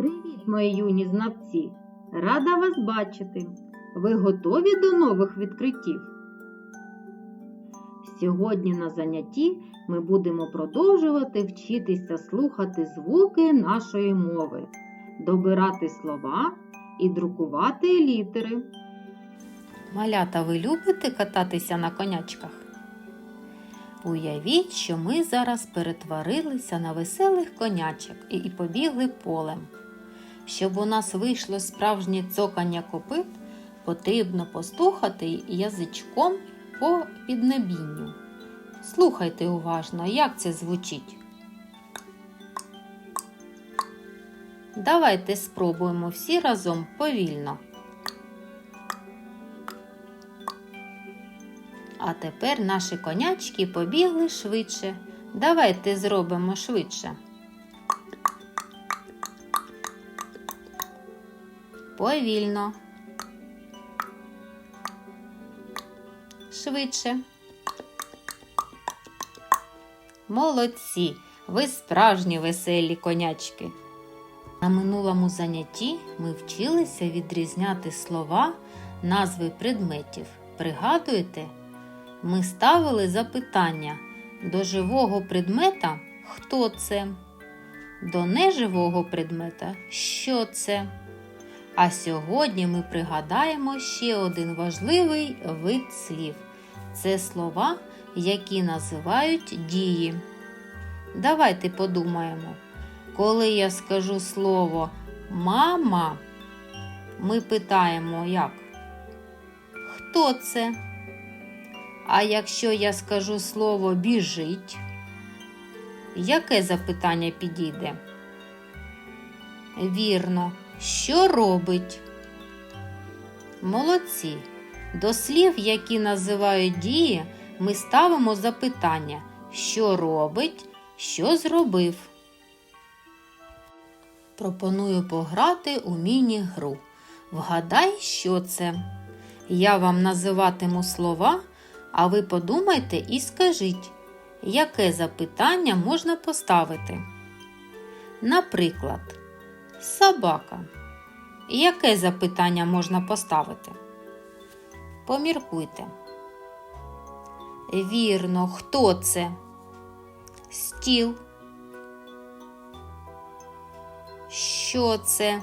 Привіт, мої юні знавці! Рада вас бачити! Ви готові до нових відкриттів? Сьогодні на занятті ми будемо продовжувати вчитися слухати звуки нашої мови, добирати слова і друкувати літери. Малята, ви любите кататися на конячках? Уявіть, що ми зараз перетворилися на веселих конячок і побігли полем. Щоб у нас вийшло справжнє цокання копит, потрібно постукати язичком по піднебінню. Слухайте уважно, як це звучить. Давайте спробуємо всі разом повільно. А тепер наші конячки побігли швидше. Давайте зробимо швидше. Повільно. Швидше. Молодці! Ви справжні веселі конячки. На минулому занятті ми вчилися відрізняти слова, назви предметів. Пригадуєте? Ми ставили запитання до живого предмета хто це? До неживого предмета що це? А сьогодні ми пригадаємо ще один важливий вид слів. Це слова, які називають дії. Давайте подумаємо. Коли я скажу слово мама, ми питаємо як? Хто це? А якщо я скажу слово біжить, яке запитання підійде? Вірно, що робить? Молодці. До слів, які називають дії, ми ставимо запитання, що робить, що зробив. Пропоную пограти у міні-гру. Вгадай, що це. Я вам називатиму слова, а ви подумайте і скажіть, яке запитання можна поставити. Наприклад, собака. Яке запитання можна поставити? Поміркуйте. Вірно, хто це? Стіл. Що це?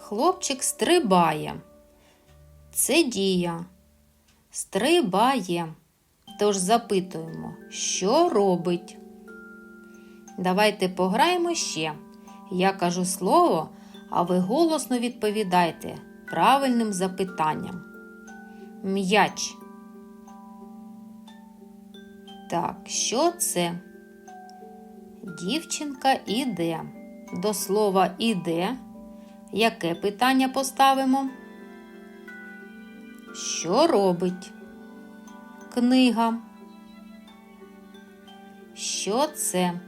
Хлопчик стрибає. Це дія. Стрибає. Тож запитуємо, що робить. Давайте пограємо ще. Я кажу слово, а ви голосно відповідайте правильним запитанням. М'яч. Так, що це? Дівчинка іде. До слова іде. Яке питання поставимо? Що робить? Книга. Що це?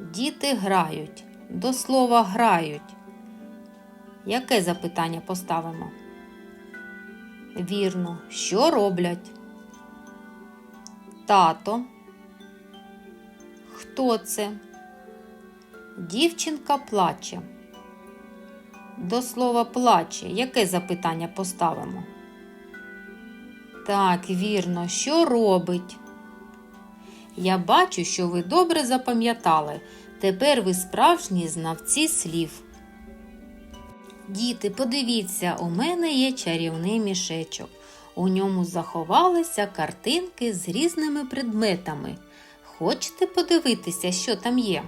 Діти грають. До слова грають. Яке запитання поставимо? Вірно, що роблять? Тато. Хто це? Дівчинка плаче. До слова плаче. Яке запитання поставимо? Так, вірно, що робить? Я бачу, що ви добре запам'ятали. Тепер ви справжні знавці слів. Діти, подивіться, у мене є чарівний мішечок. У ньому заховалися картинки з різними предметами. Хочете подивитися, що там є?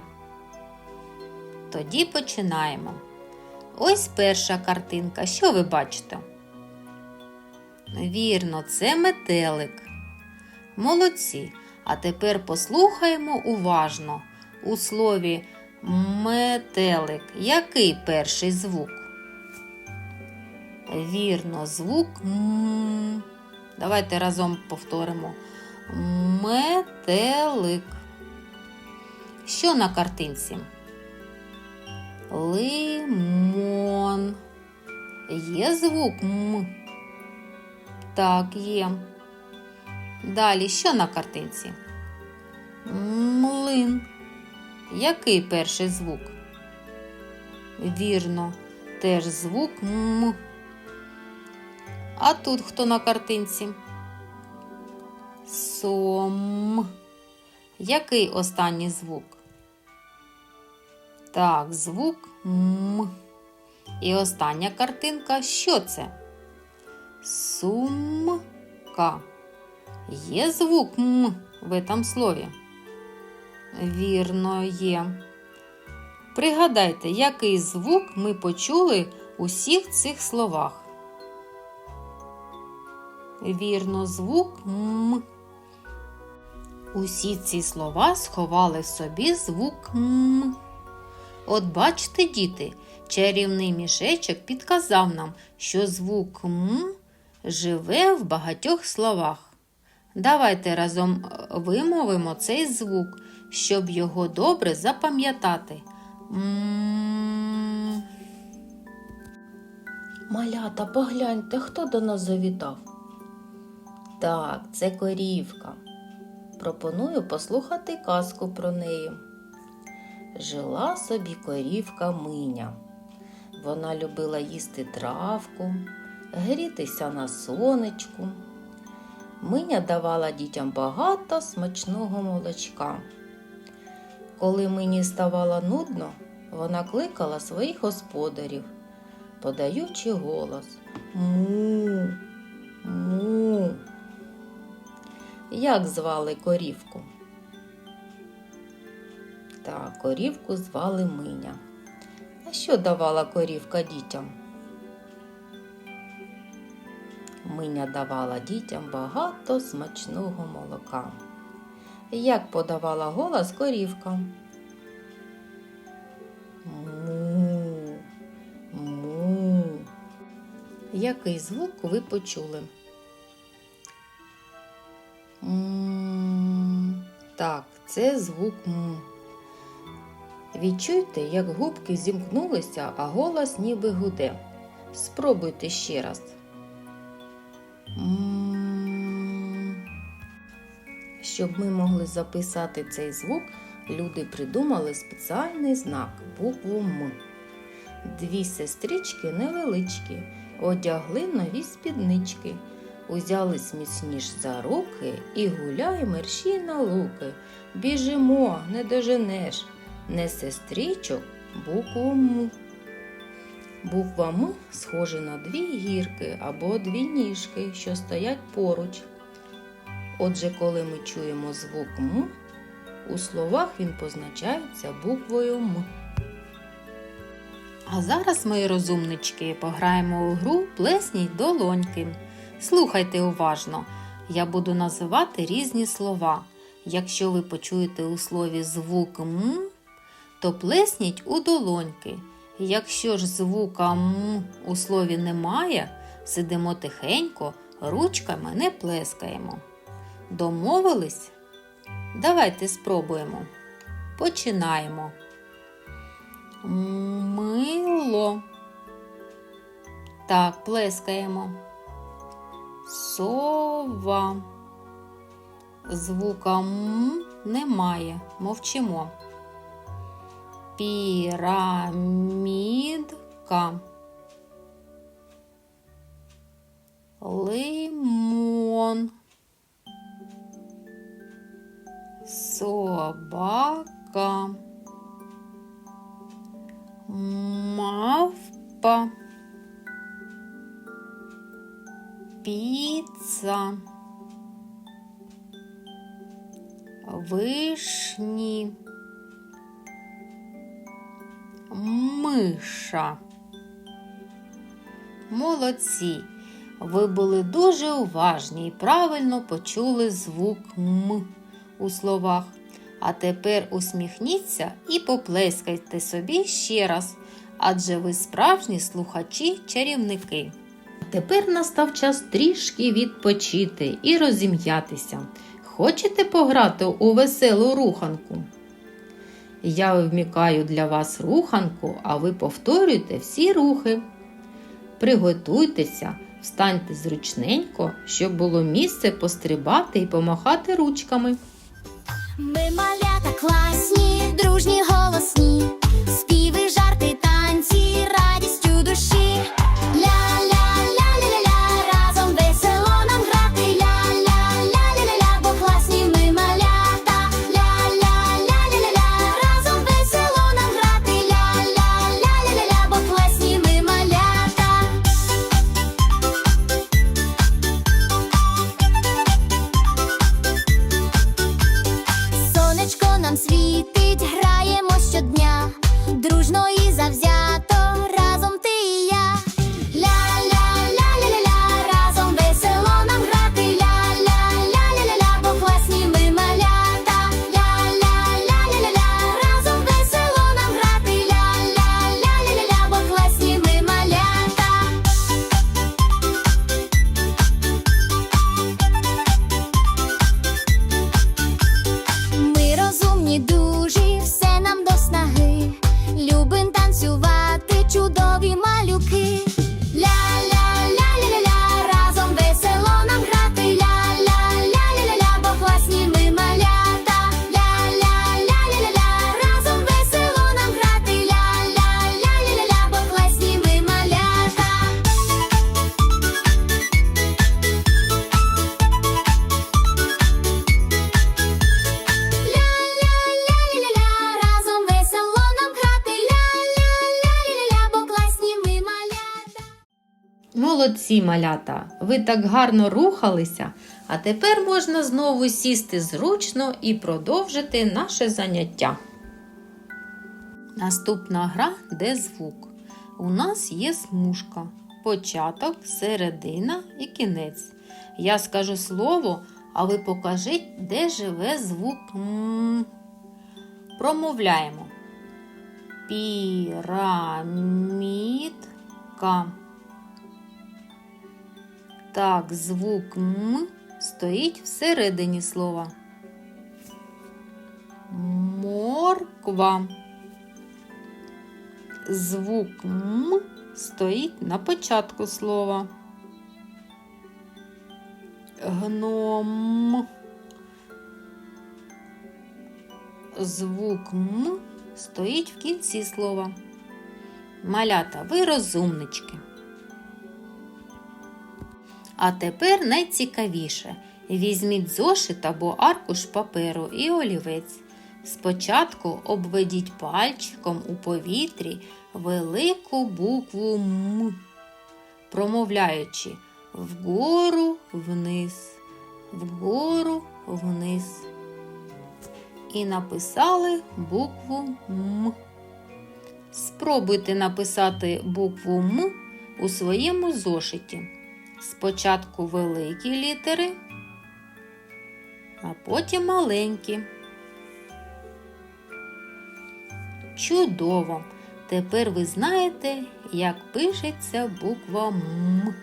Тоді починаємо. Ось перша картинка. Що ви бачите? Вірно, це метелик. Молодці. А тепер послухаємо уважно. У слові метелик який перший звук? Вірно, звук М. Давайте разом повторимо. Метелик. Що на картинці? Лимон. Є звук М. Так, є. Далі що на картинці? Млин. Який перший звук? Вірно, теж звук М. А тут хто на картинці? Сом. Який останній звук? Так, звук М. І остання картинка. Що це? Сумка. Є звук М в этом слові? Вірно, є. Пригадайте, який звук ми почули у всіх цих словах. Вірно, звук М. Усі ці слова сховали в собі звук М. От бачите, діти, чарівний мішечок підказав нам, що звук М живе в багатьох словах. Давайте разом е, вимовимо цей звук, щоб його добре запам'ятати. Малята, погляньте, хто до нас завітав. Так, це корівка. Пропоную послухати казку про неї. Жила собі корівка Миня. Вона любила їсти травку, грітися на сонечку. Миня давала дітям багато смачного молочка. Коли мені ставало нудно, вона кликала своїх господарів, подаючи голос Му, му. Як звали корівку? Так, корівку звали Миня. А що давала корівка дітям? Миня давала дітям багато смачного молока. Як подавала голос корівка? Му, му. Який звук ви почули? М, Так, це звук М. Відчуйте, як губки зімкнулися, а голос ніби гуде. Спробуйте ще раз. Щоб ми могли записати цей звук, люди придумали спеціальний знак букву М. Дві сестрички невеличкі, одягли нові спіднички, узялись міцніш за руки і гуляй мерщій на луки. Біжимо, не доженеш, не сестричок, букву М. Буква М схожа на дві гірки або дві ніжки, що стоять поруч. Отже, коли ми чуємо звук М, у словах він позначається буквою М. А зараз, мої розумнички, пограємо у гру Плесніть долоньки. Слухайте уважно. Я буду називати різні слова. Якщо ви почуєте у слові звук М, то плесніть у долоньки. Якщо ж звука М у слові немає, сидимо тихенько, ручками не плескаємо. Домовились? Давайте спробуємо. Починаємо. Мило. Так, плескаємо. Сова. Звука М немає. Мовчимо. Пірамідка. Лимон. Собака. Мавпа. Піца. Вишні. Миша. Молодці. Ви були дуже уважні і правильно почули звук М у словах. А тепер усміхніться і поплескайте собі ще раз, адже ви справжні слухачі-чарівники. Тепер настав час трішки відпочити і розім'ятися. Хочете пограти у веселу руханку? Я вмікаю для вас руханку, а ви повторюйте всі рухи. Приготуйтеся, встаньте зручненько, щоб було місце пострибати і помахати ручками. Ми малята класні, Молодці, малята! Ви так гарно рухалися, а тепер можна знову сісти зручно і продовжити наше заняття. Наступна гра де звук. У нас є смужка, початок, середина і кінець. Я скажу слово, а ви покажіть, де живе звук М. Промовляємо. Пірамідка. Так, звук М стоїть всередині слова. Морква. Звук М стоїть на початку слова. Гном. Звук М стоїть в кінці слова. Малята, ви розумнички. А тепер найцікавіше. Візьміть зошит або аркуш паперу і олівець. Спочатку обведіть пальчиком у повітрі велику букву М, промовляючи вгору вниз, вгору вниз. І написали букву М. Спробуйте написати букву М у своєму зошиті. Спочатку великі літери, а потім маленькі. Чудово! Тепер ви знаєте, як пишеться буква М.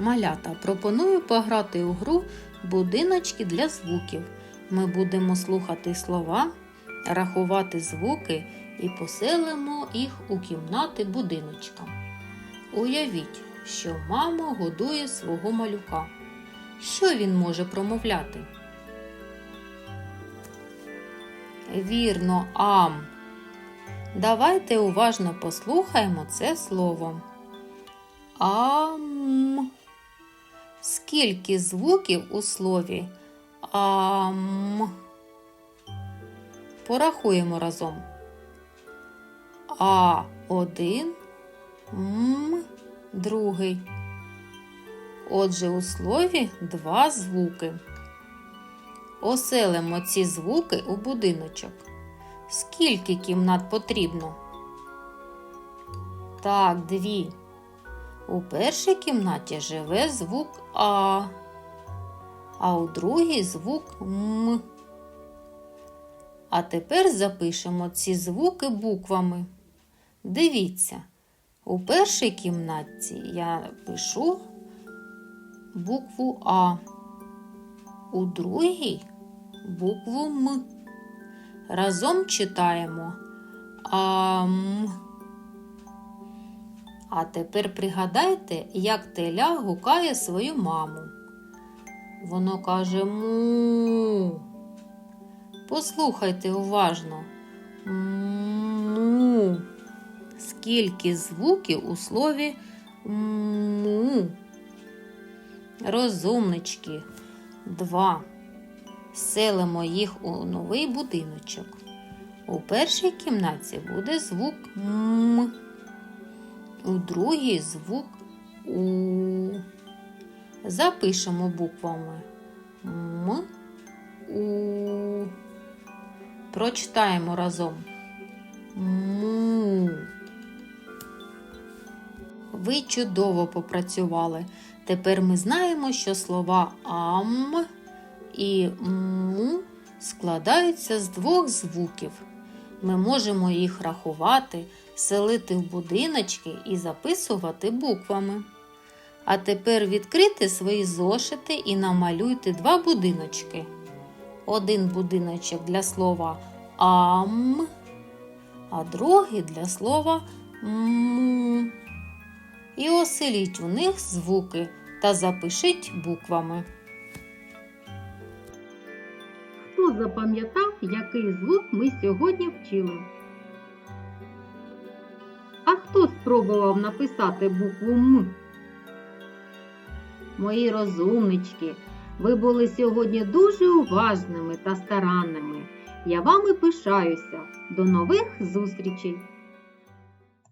Малята, пропоную пограти у гру будиночки для звуків. Ми будемо слухати слова, рахувати звуки і поселимо їх у кімнати будиночка. Уявіть, що мама годує свого малюка. Що він може промовляти? Вірно, ам. Давайте уважно послухаємо це слово. Ам. Скільки звуків у слові ам? Порахуємо разом. А один, м другий. Отже, у слові два звуки. Оселимо ці звуки у будиночок. Скільки кімнат потрібно? Так, дві. У першій кімнаті живе звук А, а у другій звук М. А тепер запишемо ці звуки буквами. Дивіться, у першій кімнатці я пишу букву А, у другій букву М. Разом читаємо ам. А тепер пригадайте, як теля гукає свою маму. Воно каже му. Послухайте уважно. Му. Скільки звуків у слові му? Розумнички. Два. Селимо їх у новий будиночок. У першій кімнаті буде звук М. У другій звук У. Запишемо буквами М. У. Прочитаємо разом. Ви чудово попрацювали. Тепер ми знаємо, що слова ам і му складаються з двох звуків. Ми можемо їх рахувати, селити в будиночки і записувати буквами. А тепер відкрийте свої зошити і намалюйте два будиночки. Один будиночок для слова ам, а другий для слова му. І оселіть у них звуки та запишіть буквами. Хто запам'ятав, який звук ми сьогодні вчили? А хто спробував написати букву М? Мої розумнички, ви були сьогодні дуже уважними та старанними. Я вами пишаюся. До нових зустрічей!